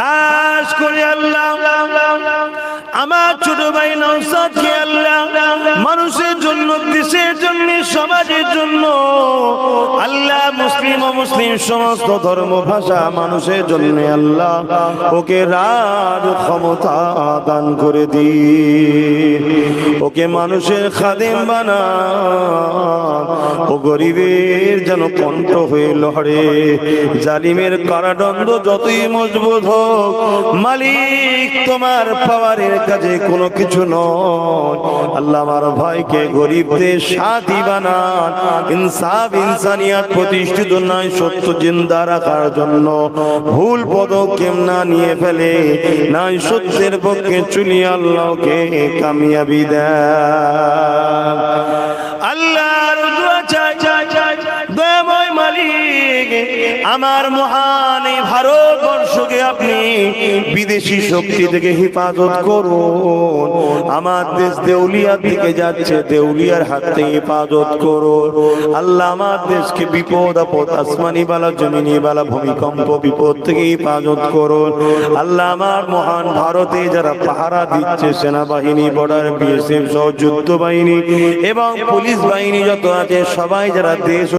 খাস করে আল্লাহ। আমার ছোট ভাই নৌসাদকে আল্লাহ। মানুষের জন্য, দেশের জন্য, সমাজের জন্য আল্লাহ মুসলিম মুসলিম সমস্ত ধর্ম, ভাষা মানুষের জন্য আল্লাহ। ওকে রাজ ক্ষমতা দান করে দি। ওকে মানুষের খাদেম বানা ও গরিবের যেন কণ্ঠ হয়ে লড়ে জালিমের কারাদণ্ড যতই মজবুত হোক, মালিক তোমার পাওয়ারের কাছে কোনো কিছু নয়। আল্লাহ আমার ভাইকে গরিবদের সাথী বানান। ইনসাফ ইনসানিয়াত প্রতিষ্ঠিত নয়, সত্য জিন্দা রাখার জন্য। ভুল পদক্ষেপ না নিয়ে ফেলে নাই সত্যের পক্ষে চুলি আল্লাহকে কামিয়াবি দেয় আল্লাহর মালিক, আমার মহান এই ভারতবর্ষকে আপনি বিদেশি শক্তি থেকে হেফাজত করুন। আমার দেশ দেউলিয়ার দিকে যাচ্ছে, দেউলিয়ার হাত থেকে হেফাজত করুন। আল্লাহ আমার দেশকে বিপদ, আপদ, আসমানি বালা, জমিনি বালা, ভূমিকম্প, বিপদ থেকে হেফাজত করুন। আল্লাহ আমার মহান ভারতে যারা পাহারা দিচ্ছে, সেনাবাহিনী, বর্ডার, বিএসএফ সহ যুদ্ধ বাহিনী এবং পুলিশ বাহিনী যত আছে, সবাই যারা দেশ